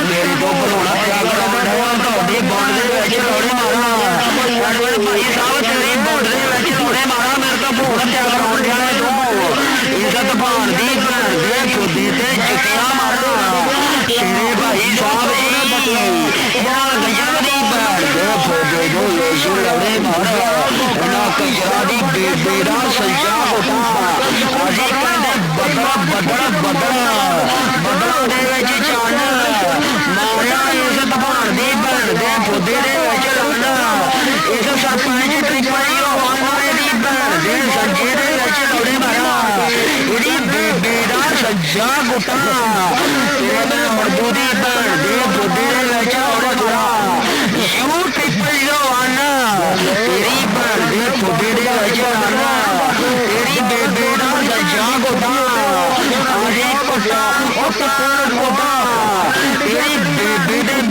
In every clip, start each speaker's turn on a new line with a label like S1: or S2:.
S1: ਮੇਰੇ ਤੋਂ ਭਰੋਣਾ ਪਿਆ ਕਰਾਉਣਾ ਤੁਹਾਡੀ ਬੋਂਡ ਦੇ ਵਿੱਚ ਲੋੜੇ ਮਾਰਾ ਐਡਵਨ ਭਾਈ ਸਾਹਿਬ ਤੇਰੀ ਬੋਂਡ ਦੇ ਵਿੱਚ ਲੋੜੇ ਮਾਰਾ ਮੇਰੇ ਤੋਂ ਭਰੋਣਾ ਪਿਆ ਕਰਾਉਣ ਡਿਆ ਏ ਤੂੰ ਇੱਜ਼ਤ ਭਾਣ ਦੀ ਭੈਣ ਦੇ ਖੁਦੀ ਤੇ ਜੁੱਤੀਆਂ ਮਾਰਾ ਤੇਰੇ ਭਾਈ ਸਾਹਿਬ ਜੀ ਯਾਰ ਗਜਰ ਦੀ ਭੈਣ ਦੇ ਫੋਦੇ ਜੋ ਯੇਸ਼ੂ ਲੋੜੇ ਮਾਰਾ ਇਹਨਾਂ ਕਜਰਾ ਦੀ ਬੇਬੇ ਦਾ ਸਜਾ ਹੋਤਾ ਅਸੀਂ ਕਹਿੰਦੇ ਬੱਦਲਾ ਬੱਦਲਾ ਬੱਦਲਾ ਬੱਦਲਾ दे बुद्धि दे वचल होना एक सब पाँच त्रिपाई और वांगों ने दी पर दे सज्जे दे अच्छे कौड़े भरा इडी बेबीदा सज्जा गुटा तेरे में मर्दूदी पर दे बुद्धि दे वचल होना थोड़ा यू त्रिपाई और वाना तेरी पर दे बुद्धि दे वचल होना तेरी बेबीदा सज्जा गुटा आजी कुटा और तकून गुटा तेरी बेबी दे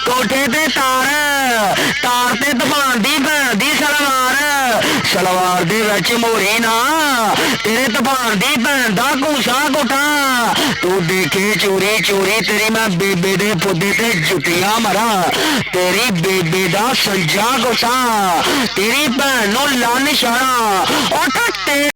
S1: ਕੋਠਾ ਕੋਠਾ ਕੋਠਾ ਕੋਠੇ ਤੇ ਤਾਰ ਤਾਰ ਤੇ ਤੂਫਾਨ ਦੀ ਭੈਣ ਦੀ ਸਲਵਾਰ ਸਲਵਾਰ ਦੇ ਵਿੱਚ ਮੋਰੀ ਨਾ ਤੇਰੇ ਤੂਫਾਨ ਦੀ ਭੈਣ ਦਾ ਘੂਸਾ ਕੋਠਾ ਤੂੰ ਦੇਖੇ ਚੋਰੀ ਚੋਰੀ ਤੇਰੀ ਮੈਂ ਬੇਬੇ ਦੇ ਫੁੱਦੇ ਤੇ ਜੁੱਤੀਆਂ ਮਰਾਂ ਤੇਰੀ ਬੇਬੇ ਦਾ ਸੱਜਾ ਕੋਠਾ ਤੇਰੀ ਭੈਣ ਨੂੰ ਲੰਨ ਛਾਣਾ ਉੱਠ ਤੇ